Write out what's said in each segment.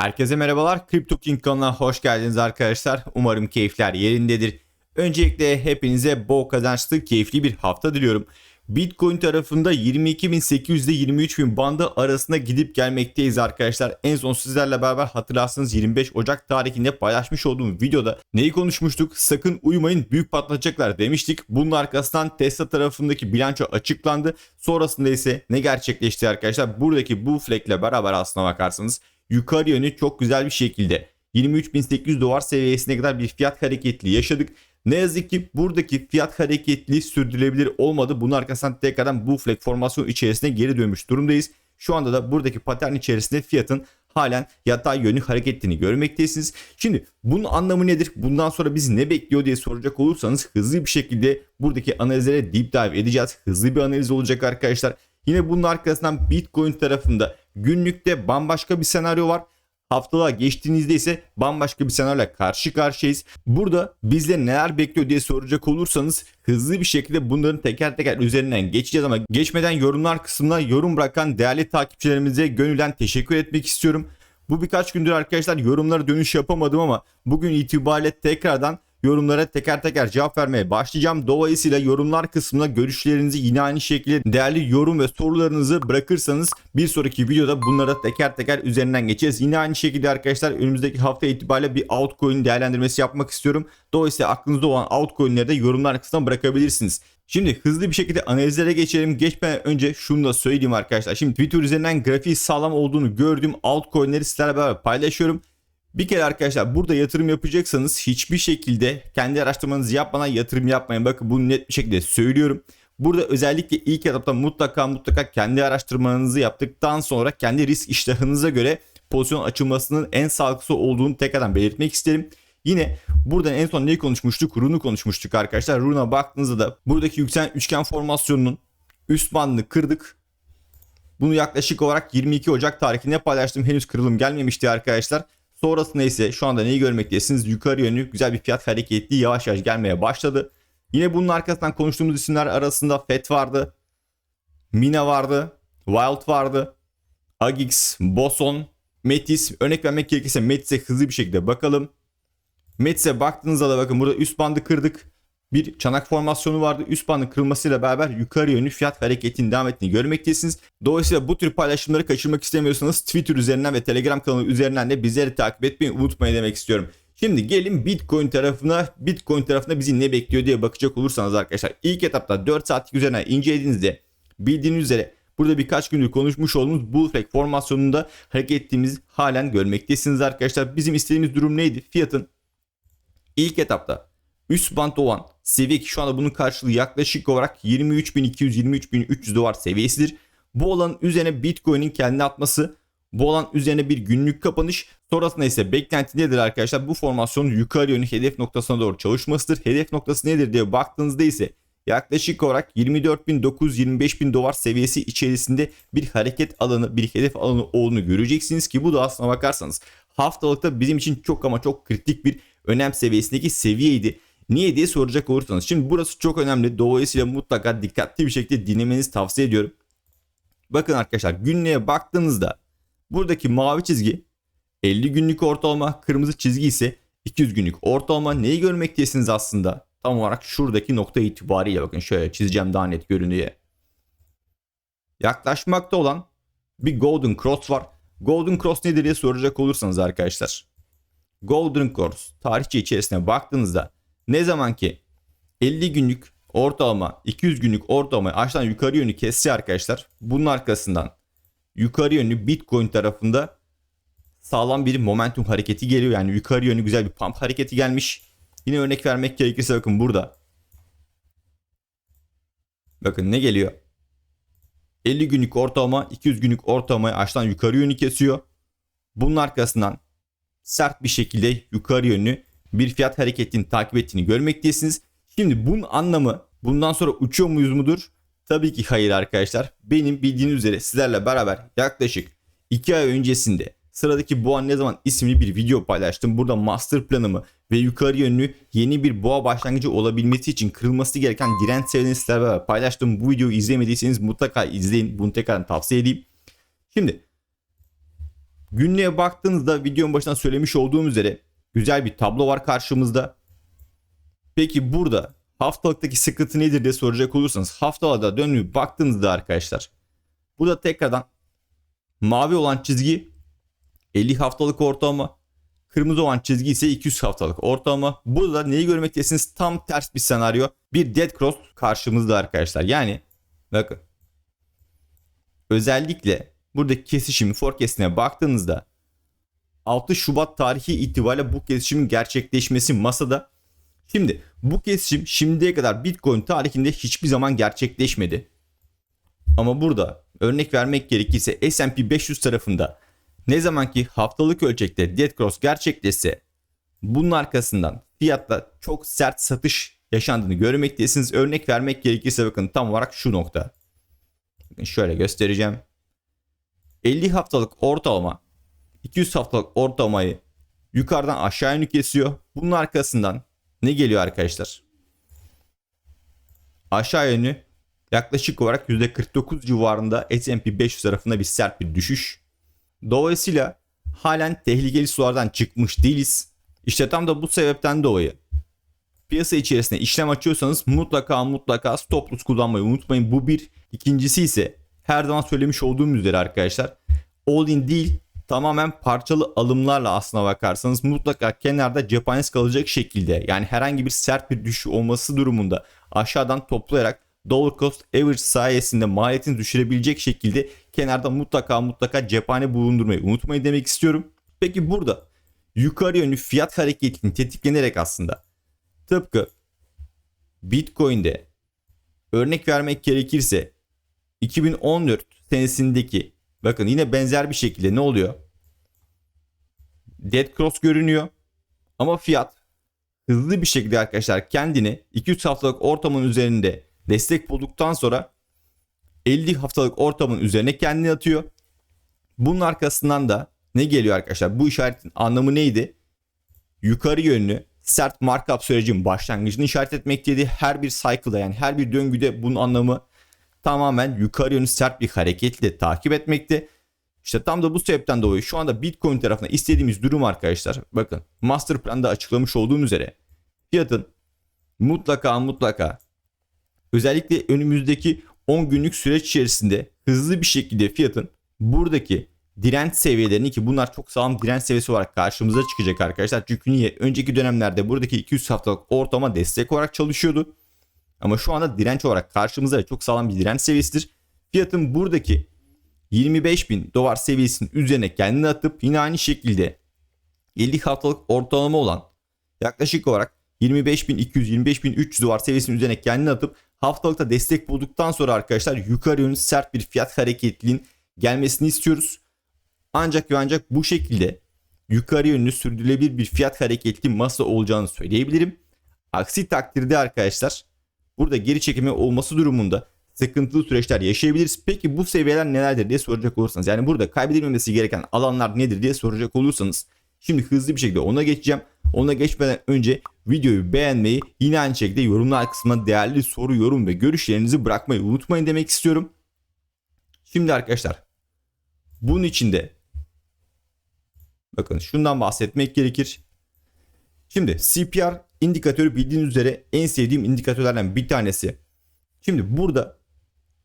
Herkese merhabalar. Crypto King kanalına hoş geldiniz arkadaşlar. Umarım keyifler yerindedir. Öncelikle hepinize bol kazançlı, keyifli bir hafta diliyorum. Bitcoin tarafında 22.800 ile 23.000 bandı arasında gidip gelmekteyiz arkadaşlar. En son sizlerle beraber hatırlarsınız 25 Ocak tarihinde paylaşmış olduğum videoda neyi konuşmuştuk? Sakın uyumayın büyük patlayacaklar demiştik. Bunun arkasından Tesla tarafındaki bilanço açıklandı. Sonrasında ise ne gerçekleşti arkadaşlar? Buradaki bu flekle beraber aslına bakarsanız yukarı yönü çok güzel bir şekilde 23.800 dolar seviyesine kadar bir fiyat hareketli yaşadık. Ne yazık ki buradaki fiyat hareketli sürdürülebilir olmadı. Bunun arkasından tekrardan bu flag formasyon içerisine geri dönmüş durumdayız. Şu anda da buradaki patern içerisinde fiyatın halen yatay yönlü hareket ettiğini görmektesiniz. Şimdi bunun anlamı nedir? Bundan sonra bizi ne bekliyor diye soracak olursanız hızlı bir şekilde buradaki analizlere deep dive edeceğiz. Hızlı bir analiz olacak arkadaşlar. Yine bunun arkasından Bitcoin tarafında günlükte bambaşka bir senaryo var. Haftalığa geçtiğinizde ise bambaşka bir senaryoyla karşı karşıyayız. Burada bizde neler bekliyor diye soracak olursanız hızlı bir şekilde bunların teker teker üzerinden geçeceğiz ama geçmeden yorumlar kısmına yorum bırakan değerli takipçilerimize gönülden teşekkür etmek istiyorum. Bu birkaç gündür arkadaşlar yorumlara dönüş yapamadım ama bugün itibariyle tekrardan yorumlara teker teker cevap vermeye başlayacağım. Dolayısıyla yorumlar kısmına görüşlerinizi yine aynı şekilde değerli yorum ve sorularınızı bırakırsanız bir sonraki videoda bunlara teker teker üzerinden geçeceğiz. Yine aynı şekilde arkadaşlar önümüzdeki hafta itibariyle bir altcoin değerlendirmesi yapmak istiyorum. Dolayısıyla aklınızda olan altcoin'leri de yorumlar kısmına bırakabilirsiniz. Şimdi hızlı bir şekilde analizlere geçelim. Geçmeden önce şunu da söyleyeyim arkadaşlar. Şimdi Twitter üzerinden grafiği sağlam olduğunu gördüğüm altcoin'leri sizlerle beraber paylaşıyorum. Bir kere arkadaşlar burada yatırım yapacaksanız hiçbir şekilde kendi araştırmanızı yapmadan yatırım yapmayın. Bakın bunu net bir şekilde söylüyorum. Burada özellikle ilk etapta mutlaka mutlaka kendi araştırmanızı yaptıktan sonra kendi risk iştahınıza göre pozisyon açılmasının en sağlıklı olduğunu tekrardan belirtmek isterim. Yine buradan en son neyi konuşmuştuk? Run'u konuşmuştuk arkadaşlar. Run'a baktığınızda da buradaki yükselen üçgen formasyonunun üst bandını kırdık. Bunu yaklaşık olarak 22 Ocak tarihinde paylaştım. Henüz kırılım gelmemişti arkadaşlar. Sonrasında ise şu anda neyi görmektesiniz? Yukarı yönlü güzel bir fiyat hareketli yavaş yavaş gelmeye başladı. Yine bunun arkasından konuştuğumuz isimler arasında FED vardı. Mina vardı. Wild vardı. Agix, Boson, Metis. Örnek vermek gerekirse Metis'e hızlı bir şekilde bakalım. Metis'e baktığınızda da bakın burada üst bandı kırdık. Bir çanak formasyonu vardı. Üst bandın kırılmasıyla beraber yukarı yönlü fiyat hareketinin devam ettiğini görmektesiniz. Dolayısıyla bu tür paylaşımları kaçırmak istemiyorsanız Twitter üzerinden ve Telegram kanalı üzerinden de bizleri takip etmeyi unutmayın demek istiyorum. Şimdi gelin Bitcoin tarafına. Bitcoin tarafında bizi ne bekliyor diye bakacak olursanız arkadaşlar. ilk etapta 4 saatlik üzerine incelediğinizde bildiğiniz üzere burada birkaç gündür konuşmuş olduğumuz bull flag formasyonunda hareket ettiğimiz halen görmektesiniz arkadaşlar. Bizim istediğimiz durum neydi? Fiyatın ilk etapta üst band olan seviye ki şu anda bunun karşılığı yaklaşık olarak 23.200-23.300 dolar seviyesidir. Bu olan üzerine Bitcoin'in kendine atması bu olan üzerine bir günlük kapanış sonrasında ise beklenti nedir arkadaşlar? Bu formasyonun yukarı yönlü hedef noktasına doğru çalışmasıdır. Hedef noktası nedir diye baktığınızda ise yaklaşık olarak 24.900-25.000 dolar seviyesi içerisinde bir hareket alanı, bir hedef alanı olduğunu göreceksiniz ki bu da aslına bakarsanız haftalıkta bizim için çok ama çok kritik bir önem seviyesindeki seviyeydi. Niye diye soracak olursanız. Şimdi burası çok önemli. Dolayısıyla mutlaka dikkatli bir şekilde dinlemenizi tavsiye ediyorum. Bakın arkadaşlar günlüğe baktığınızda buradaki mavi çizgi 50 günlük ortalama, kırmızı çizgi ise 200 günlük ortalama. Neyi görmektesiniz aslında? Tam olarak şuradaki nokta itibariyle bakın şöyle çizeceğim daha net görünüyor. Yaklaşmakta olan bir Golden Cross var. Golden Cross nedir diye soracak olursanız arkadaşlar. Golden Cross tarihçe içerisine baktığınızda ne zaman ki 50 günlük ortalama 200 günlük ortalama aşağıdan yukarı yönlü kesse arkadaşlar bunun arkasından yukarı yönlü Bitcoin tarafında sağlam bir momentum hareketi geliyor. Yani yukarı yönlü güzel bir pump hareketi gelmiş. Yine örnek vermek gerekirse bakın burada. Bakın ne geliyor? 50 günlük ortalama 200 günlük ortalamayı aşağıdan yukarı yönlü kesiyor. Bunun arkasından sert bir şekilde yukarı yönlü bir fiyat hareketini takip ettiğini görmektesiniz. Şimdi bunun anlamı bundan sonra uçuyor muyuz mudur? Tabii ki hayır arkadaşlar. Benim bildiğiniz üzere sizlerle beraber yaklaşık 2 ay öncesinde sıradaki boğa ne zaman isimli bir video paylaştım. Burada master planımı ve yukarı yönlü yeni bir boğa başlangıcı olabilmesi için kırılması gereken direnç seviyelerini sizlerle beraber paylaştım. Bu videoyu izlemediyseniz mutlaka izleyin. Bunu tekrar tavsiye edeyim. Şimdi Günlüğe baktığınızda videonun başında söylemiş olduğum üzere güzel bir tablo var karşımızda. Peki burada haftalıktaki sıkıntı nedir diye soracak olursanız haftalarda dönüp baktığınızda arkadaşlar burada tekrardan mavi olan çizgi 50 haftalık ortalama kırmızı olan çizgi ise 200 haftalık ortalama. Burada neyi görmektesiniz? Tam ters bir senaryo. Bir dead cross karşımızda arkadaşlar. Yani bakın özellikle buradaki kesişimin forecast'ine baktığınızda 6 Şubat tarihi itibariyle bu kesişimin gerçekleşmesi masada. Şimdi bu kesişim şimdiye kadar Bitcoin tarihinde hiçbir zaman gerçekleşmedi. Ama burada örnek vermek gerekirse S&P 500 tarafında ne zaman ki haftalık ölçekte dead cross gerçekleşse bunun arkasından fiyatta çok sert satış yaşandığını görmektesiniz. Örnek vermek gerekirse bakın tam olarak şu nokta. Şöyle göstereceğim. 50 haftalık ortalama 200 haftalık ortalamayı yukarıdan aşağı yönlü kesiyor. Bunun arkasından ne geliyor arkadaşlar? Aşağı yönlü yaklaşık olarak %49 civarında S&P 500 tarafında bir sert bir düşüş. Dolayısıyla halen tehlikeli sulardan çıkmış değiliz. İşte tam da bu sebepten dolayı piyasa içerisinde işlem açıyorsanız mutlaka mutlaka stop loss kullanmayı unutmayın. Bu bir. İkincisi ise her zaman söylemiş olduğum üzere arkadaşlar all in değil tamamen parçalı alımlarla aslına bakarsanız mutlaka kenarda cephanesi kalacak şekilde yani herhangi bir sert bir düşüş olması durumunda aşağıdan toplayarak dollar cost average sayesinde maliyetini düşürebilecek şekilde kenarda mutlaka mutlaka cephane bulundurmayı unutmayın demek istiyorum. Peki burada yukarı yönlü fiyat hareketini tetiklenerek aslında tıpkı Bitcoin'de örnek vermek gerekirse 2014 senesindeki bakın yine benzer bir şekilde ne oluyor? Dead Cross görünüyor ama fiyat hızlı bir şekilde arkadaşlar kendini 2-3 haftalık ortamın üzerinde destek bulduktan sonra 50 haftalık ortamın üzerine kendini atıyor. Bunun arkasından da ne geliyor arkadaşlar? Bu işaretin anlamı neydi? Yukarı yönlü sert markup sürecin başlangıcını işaret etmekteydi. Her bir cycle'da yani her bir döngüde bunun anlamı tamamen yukarı yönlü sert bir hareketle takip etmekte. İşte tam da bu sebepten dolayı şu anda Bitcoin tarafına istediğimiz durum arkadaşlar. Bakın master plan'da açıklamış olduğum üzere fiyatın mutlaka mutlaka özellikle önümüzdeki 10 günlük süreç içerisinde hızlı bir şekilde fiyatın buradaki direnç seviyelerini ki bunlar çok sağlam direnç seviyesi olarak karşımıza çıkacak arkadaşlar. Çünkü niye? Önceki dönemlerde buradaki 200 haftalık ortama destek olarak çalışıyordu. Ama şu anda direnç olarak karşımıza çok sağlam bir direnç seviyesidir. Fiyatın buradaki 25 bin dolar seviyesinin üzerine kendini atıp yine aynı şekilde 50 haftalık ortalama olan yaklaşık olarak 25.200-25.300 dolar seviyesinin üzerine kendini atıp haftalıkta destek bulduktan sonra arkadaşlar yukarı yönlü sert bir fiyat hareketliliğin gelmesini istiyoruz. Ancak ve ancak bu şekilde yukarı yönlü sürdürülebilir bir fiyat hareketli masa olacağını söyleyebilirim. Aksi takdirde arkadaşlar burada geri çekimi olması durumunda sıkıntılı süreçler yaşayabiliriz. Peki bu seviyeler nelerdir diye soracak olursanız yani burada kaybedilmemesi gereken alanlar nedir diye soracak olursanız şimdi hızlı bir şekilde ona geçeceğim. Ona geçmeden önce videoyu beğenmeyi yine aynı şekilde yorumlar kısmına değerli soru, yorum ve görüşlerinizi bırakmayı unutmayın demek istiyorum. Şimdi arkadaşlar bunun içinde bakın şundan bahsetmek gerekir. Şimdi CPR indikatörü bildiğiniz üzere en sevdiğim indikatörlerden bir tanesi. Şimdi burada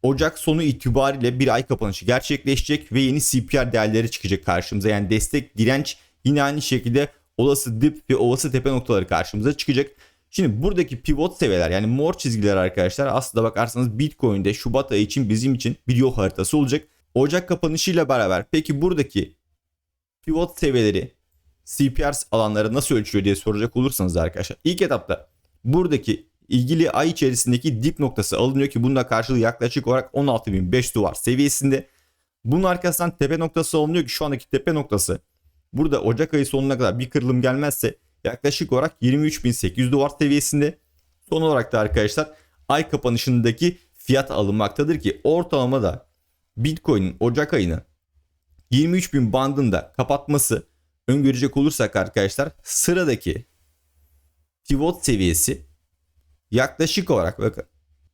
Ocak sonu itibariyle bir ay kapanışı gerçekleşecek ve yeni CPR değerleri çıkacak karşımıza. Yani destek, direnç yine aynı şekilde olası dip ve olası tepe noktaları karşımıza çıkacak. Şimdi buradaki pivot seviyeler yani mor çizgiler arkadaşlar aslında bakarsanız Bitcoin'de Şubat ayı için bizim için bir yol haritası olacak. Ocak kapanışıyla beraber peki buradaki pivot seviyeleri CPR alanları nasıl ölçüyor diye soracak olursanız arkadaşlar ilk etapta buradaki ilgili ay içerisindeki dip noktası alınıyor ki bunda karşılığı yaklaşık olarak 16.500 dolar seviyesinde. Bunun arkasından tepe noktası alınıyor ki şu andaki tepe noktası burada Ocak ayı sonuna kadar bir kırılım gelmezse yaklaşık olarak 23.800 dolar seviyesinde. Son olarak da arkadaşlar ay kapanışındaki fiyat alınmaktadır ki ortalamada Bitcoin'in Ocak ayını 23.000 bandında kapatması öngörecek olursak arkadaşlar sıradaki pivot seviyesi yaklaşık olarak bakın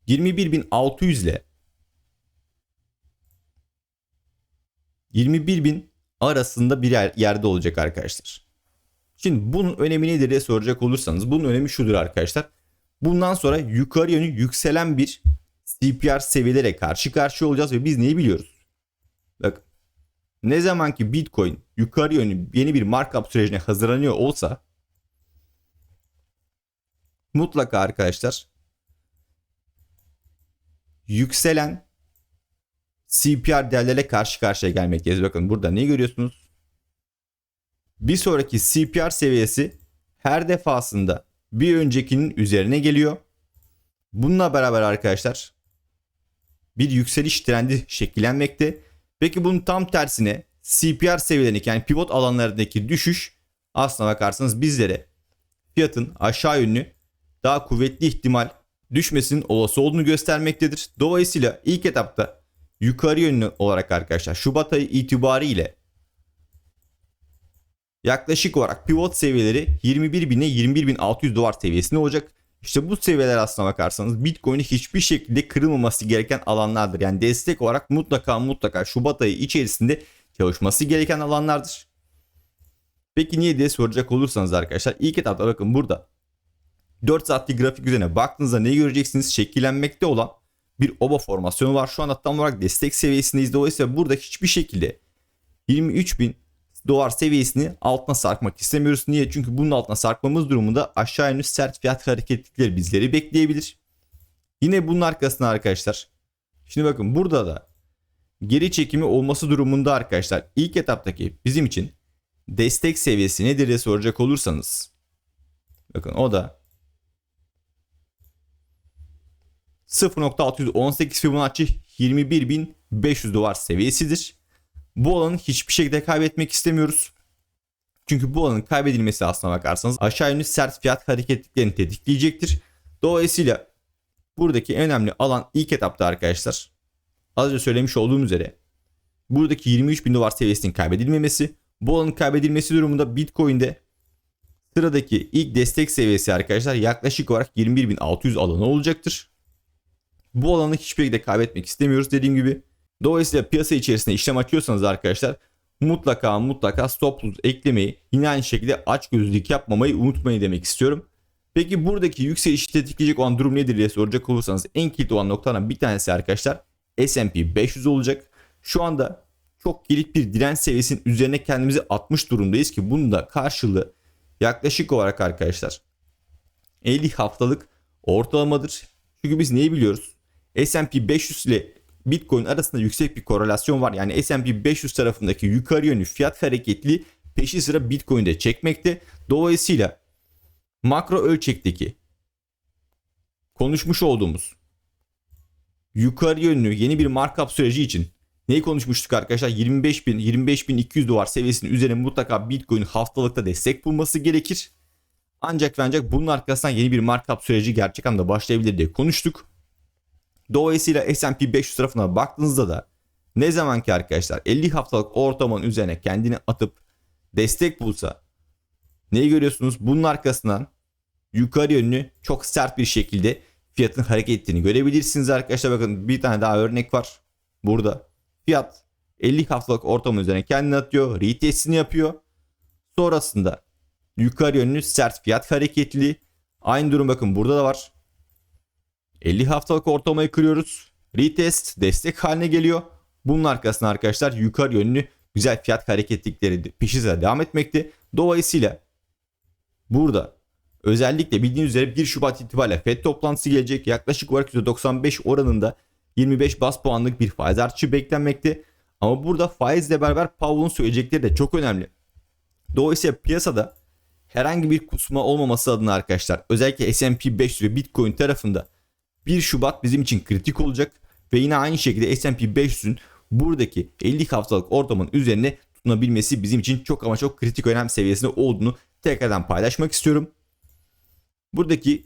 21.600 ile 21.600 arasında bir yer- yerde olacak arkadaşlar. Şimdi bunun önemi nedir diye soracak olursanız bunun önemi şudur arkadaşlar. Bundan sonra yukarı yönü yükselen bir CPR seviyelere karşı karşıya olacağız ve biz neyi biliyoruz? Bak ne zaman ki Bitcoin yukarı yönlü yeni bir markup sürecine hazırlanıyor olsa mutlaka arkadaşlar yükselen CPR değerlere karşı karşıya gelmekteyiz. Bakın burada ne görüyorsunuz? Bir sonraki CPR seviyesi her defasında bir öncekinin üzerine geliyor. Bununla beraber arkadaşlar bir yükseliş trendi şekillenmekte. Peki bunun tam tersine CPR seviyelerindeki yani pivot alanlarındaki düşüş aslına bakarsanız bizlere fiyatın aşağı yönlü daha kuvvetli ihtimal düşmesinin olası olduğunu göstermektedir. Dolayısıyla ilk etapta yukarı yönlü olarak arkadaşlar Şubat ayı itibariyle yaklaşık olarak pivot seviyeleri 21.000 ile 21.600 dolar seviyesinde olacak. İşte bu seviyeler aslına bakarsanız Bitcoin'i hiçbir şekilde kırılmaması gereken alanlardır. Yani destek olarak mutlaka mutlaka Şubat ayı içerisinde çalışması gereken alanlardır. Peki niye diye soracak olursanız arkadaşlar ilk etapta bakın burada 4 saatlik grafik üzerine baktığınızda neyi göreceksiniz? Şekillenmekte olan bir oba formasyonu var. Şu anda tam olarak destek seviyesindeyiz. Dolayısıyla burada hiçbir şekilde 23.000 dolar seviyesini altına sarkmak istemiyoruz. Niye? Çünkü bunun altına sarkmamız durumunda aşağı yönlü sert fiyat hareketlikleri bizleri bekleyebilir. Yine bunun arkasına arkadaşlar. Şimdi bakın burada da geri çekimi olması durumunda arkadaşlar ilk etaptaki bizim için destek seviyesi nedir diye soracak olursanız. Bakın o da 0.618 Fibonacci 21.500 dolar seviyesidir. Bu alanı hiçbir şekilde kaybetmek istemiyoruz. Çünkü bu alanın kaybedilmesi aslına bakarsanız aşağı yönlü sert fiyat hareketliklerini tetikleyecektir. Dolayısıyla buradaki en önemli alan ilk etapta arkadaşlar az önce söylemiş olduğum üzere buradaki 23 bin dolar seviyesinin kaybedilmemesi. Bu alanın kaybedilmesi durumunda Bitcoin'de sıradaki ilk destek seviyesi arkadaşlar yaklaşık olarak 21.600 alanı olacaktır. Bu alanı hiçbir şekilde kaybetmek istemiyoruz dediğim gibi. Dolayısıyla piyasa içerisinde işlem açıyorsanız arkadaşlar mutlaka mutlaka stop loss eklemeyi yine aynı şekilde aç gözlük yapmamayı unutmayın demek istiyorum. Peki buradaki yükselişi tetikleyecek olan durum nedir diye soracak olursanız en kilit olan noktalardan bir tanesi arkadaşlar S&P 500 olacak. Şu anda çok kilit bir direnç seviyesinin üzerine kendimizi atmış durumdayız ki bunun da karşılığı yaklaşık olarak arkadaşlar 50 haftalık ortalamadır. Çünkü biz neyi biliyoruz? S&P 500 ile Bitcoin arasında yüksek bir korelasyon var. Yani S&P 500 tarafındaki yukarı yönlü fiyat hareketli peşi sıra Bitcoin'de çekmekte. Dolayısıyla makro ölçekteki konuşmuş olduğumuz yukarı yönlü yeni bir markup süreci için neyi konuşmuştuk arkadaşlar? 25 bin, 25.200 dolar seviyesinin üzerine mutlaka Bitcoin haftalıkta destek bulması gerekir. Ancak ve ancak bunun arkasından yeni bir markup süreci gerçek anlamda başlayabilir diye konuştuk. Dolayısıyla S&P 500 tarafına baktığınızda da ne zaman ki arkadaşlar 50 haftalık ortamın üzerine kendini atıp destek bulsa neyi görüyorsunuz? Bunun arkasından yukarı yönlü çok sert bir şekilde fiyatın hareket ettiğini görebilirsiniz arkadaşlar. Bakın bir tane daha örnek var. Burada fiyat 50 haftalık ortamın üzerine kendini atıyor. Retestini yapıyor. Sonrasında yukarı yönlü sert fiyat hareketli. Aynı durum bakın burada da var. 50 haftalık ortalamayı kırıyoruz. Retest destek haline geliyor. Bunun arkasına arkadaşlar yukarı yönlü güzel fiyat hareketlikleri peşi devam etmekte. Dolayısıyla burada özellikle bildiğiniz üzere 1 Şubat itibariyle FED toplantısı gelecek. Yaklaşık olarak %95 oranında 25 bas puanlık bir faiz artışı beklenmekte. Ama burada faizle beraber Powell'un söyleyecekleri de çok önemli. Dolayısıyla piyasada herhangi bir kusma olmaması adına arkadaşlar özellikle S&P 500 ve Bitcoin tarafında 1 Şubat bizim için kritik olacak ve yine aynı şekilde S&P 500'ün buradaki 50 haftalık ortamın üzerine tutunabilmesi bizim için çok ama çok kritik önem seviyesinde olduğunu tekrardan paylaşmak istiyorum. Buradaki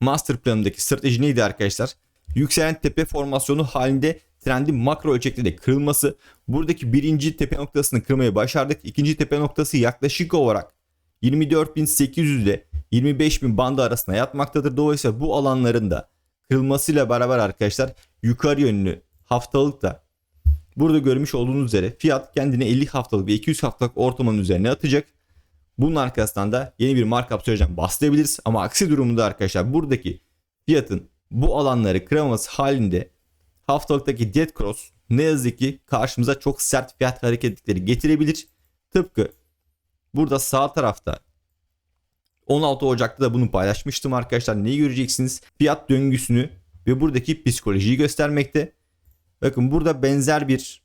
master planımdaki strateji neydi arkadaşlar? Yükselen tepe formasyonu halinde trendin makro ölçekte de kırılması. Buradaki birinci tepe noktasını kırmayı başardık. İkinci tepe noktası yaklaşık olarak 24.800 ile 25.000 bandı arasında yatmaktadır. Dolayısıyla bu alanların da kırılmasıyla beraber arkadaşlar yukarı yönlü haftalık da Burada görmüş olduğunuz üzere fiyat kendini 50 haftalık ve 200 haftalık ortalamanın üzerine atacak. Bunun arkasından da yeni bir markup süreceğim bahsedebiliriz. Ama aksi durumda arkadaşlar buradaki fiyatın bu alanları kıramaması halinde haftalıktaki dead cross ne yazık ki karşımıza çok sert fiyat hareketlikleri getirebilir. Tıpkı burada sağ tarafta 16 Ocak'ta da bunu paylaşmıştım arkadaşlar. Neyi göreceksiniz? Fiyat döngüsünü ve buradaki psikolojiyi göstermekte. Bakın burada benzer bir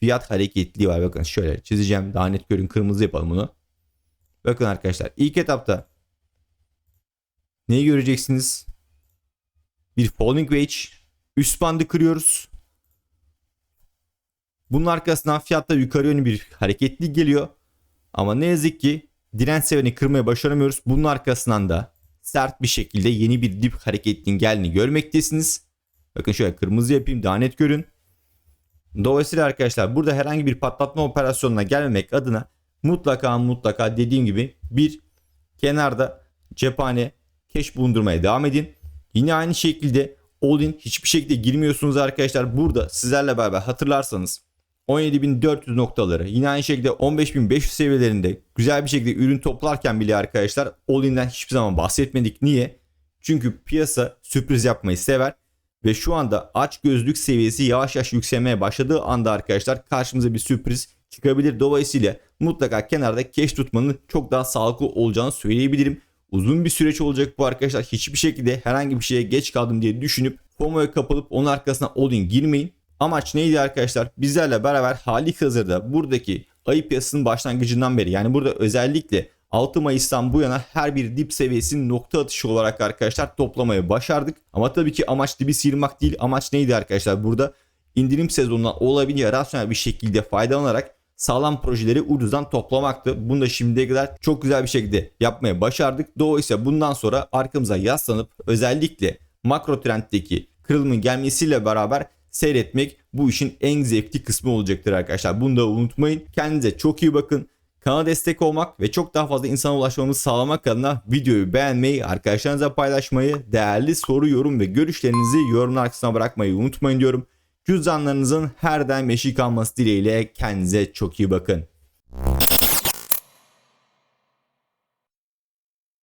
fiyat hareketliği var. Bakın şöyle çizeceğim. Daha net görün. Kırmızı yapalım bunu. Bakın arkadaşlar ilk etapta neyi göreceksiniz? Bir falling wedge. Üst bandı kırıyoruz. Bunun arkasından fiyatta yukarı yönlü bir hareketlilik geliyor. Ama ne yazık ki direnç seviyeni kırmaya başaramıyoruz. Bunun arkasından da sert bir şekilde yeni bir dip hareketliğin geldiğini görmektesiniz. Bakın şöyle kırmızı yapayım daha net görün. Dolayısıyla arkadaşlar burada herhangi bir patlatma operasyonuna gelmemek adına mutlaka mutlaka dediğim gibi bir kenarda cephane cash bulundurmaya devam edin. Yine aynı şekilde all in hiçbir şekilde girmiyorsunuz arkadaşlar. Burada sizlerle beraber hatırlarsanız 17.400 noktaları yine aynı şekilde 15.500 seviyelerinde güzel bir şekilde ürün toplarken bile arkadaşlar all in'den hiçbir zaman bahsetmedik. Niye? Çünkü piyasa sürpriz yapmayı sever ve şu anda aç gözlük seviyesi yavaş yavaş yükselmeye başladığı anda arkadaşlar karşımıza bir sürpriz çıkabilir. Dolayısıyla mutlaka kenarda cash tutmanın çok daha sağlıklı olacağını söyleyebilirim. Uzun bir süreç olacak bu arkadaşlar. Hiçbir şekilde herhangi bir şeye geç kaldım diye düşünüp FOMO'ya kapılıp onun arkasına all in girmeyin. Amaç neydi arkadaşlar? Bizlerle beraber hali hazırda buradaki ayı piyasasının başlangıcından beri yani burada özellikle 6 Mayıs'tan bu yana her bir dip seviyesinin nokta atışı olarak arkadaşlar toplamayı başardık. Ama tabii ki amaç dibi sıyırmak değil. Amaç neydi arkadaşlar? Burada indirim sezonundan olabildiğince rasyonel bir şekilde faydalanarak sağlam projeleri ucuzdan toplamaktı. Bunu da şimdiye kadar çok güzel bir şekilde yapmaya başardık. Dolayısıyla bundan sonra arkamıza yaslanıp özellikle makro trenddeki kırılımın gelmesiyle beraber seyretmek bu işin en zevkli kısmı olacaktır arkadaşlar. Bunu da unutmayın. Kendinize çok iyi bakın. Kanala destek olmak ve çok daha fazla insana ulaşmamızı sağlamak adına videoyu beğenmeyi, arkadaşlarınıza paylaşmayı, değerli soru, yorum ve görüşlerinizi yorumlar kısmına bırakmayı unutmayın diyorum. Cüzdanlarınızın her daim eşik alması dileğiyle kendinize çok iyi bakın.